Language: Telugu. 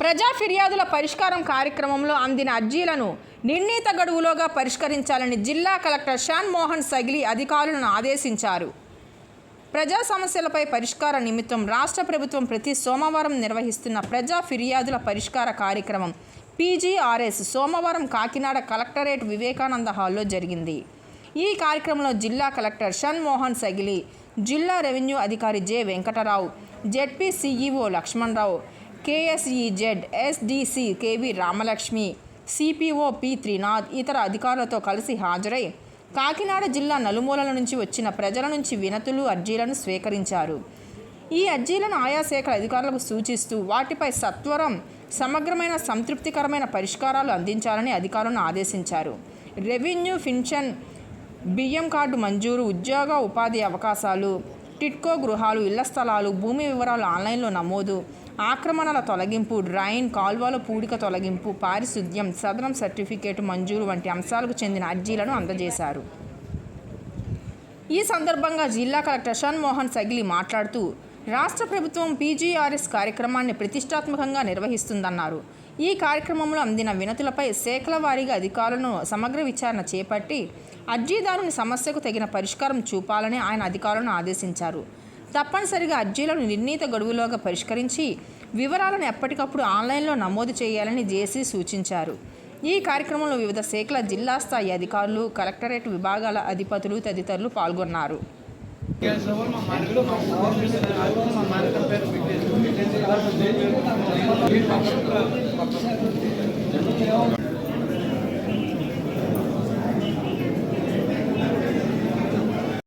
ప్రజా ఫిర్యాదుల పరిష్కారం కార్యక్రమంలో అందిన అర్జీలను నిర్ణీత గడువులోగా పరిష్కరించాలని జిల్లా కలెక్టర్ షాన్ మోహన్ సగిలి అధికారులను ఆదేశించారు. ప్రజా సమస్యలపై పరిష్కార నిమిత్తం రాష్ట్ర ప్రభుత్వం ప్రతి సోమవారం నిర్వహిస్తున్న ప్రజా ఫిర్యాదుల పరిష్కార కార్యక్రమం పీజీఆర్ఎస్ సోమవారం కాకినాడ కలెక్టరేట్ వివేకానంద హాల్లో జరిగింది. ఈ కార్యక్రమంలో జిల్లా కలెక్టర్ షన్ మోహన్ సగిలి జిల్లా రెవెన్యూ అధికారి J Venkatarao ZP CEO Lakshmanarao KSEZ SDC KV Ramalakshmi CPO P Trinath ఇతర అధికారులతో కలిసి హాజరై కాకినాడ జిల్లా నలుమూలల నుంచి వచ్చిన ప్రజల నుంచి వినతులు అర్జీలను స్వీకరించారు. ఈ అర్జీలను ఆయా శాఖల అధికారులకు సూచిస్తూ వాటిపై సత్వరం సమగ్రమైన సంతృప్తికరమైన పరిష్కారాలు అందించాలని అధికారులను ఆదేశించారు. రెవెన్యూ ఫిన్షన్ బియ్యం కార్డు మంజూరు ఉద్యోగ ఉపాధి అవకాశాలు టిట్కో గృహాలు ఇళ్ళ స్థలాలు భూమి వివరాలు ఆన్లైన్లో నమోదు ఆక్రమణల తొలగింపు డ్రైన్ కాల్వల పూడిక తొలగింపు పారిశుద్ధ్యం సదనం సర్టిఫికేట్ మంజూరు వంటి అంశాలకు చెందిన అర్జీలను అందజేశారు. ఈ సందర్భంగా జిల్లా కలెక్టర్ షణ్మోహన్ సగిలి మాట్లాడుతూ రాష్ట్ర ప్రభుత్వం పీజీఆర్ఎస్ కార్యక్రమాన్ని ప్రతిష్టాత్మకంగా నిర్వహిస్తుందన్నారు. ఈ కార్యక్రమంలో అందిన వినతులపై శాఖల వారీగా అధికారులను సమగ్ర విచారణ చేపట్టి అర్జీదారుని సమస్యకు తగిన పరిష్కారం చూపాలని ఆయన అధికారులను ఆదేశించారు. తప్పనిసరిగా అర్జీలను నిర్ణీత గడువులోగా పరిష్కరించి వివరాలను ఎప్పటికప్పుడు ఆన్లైన్లో నమోదు చేయాలని జేసీ సూచించారు. ఈ కార్యక్రమంలో వివిధ శాఖల జిల్లా స్థాయి అధికారులు కలెక్టరేట్ విభాగాల అధిపతులు తదితరులు పాల్గొన్నారు.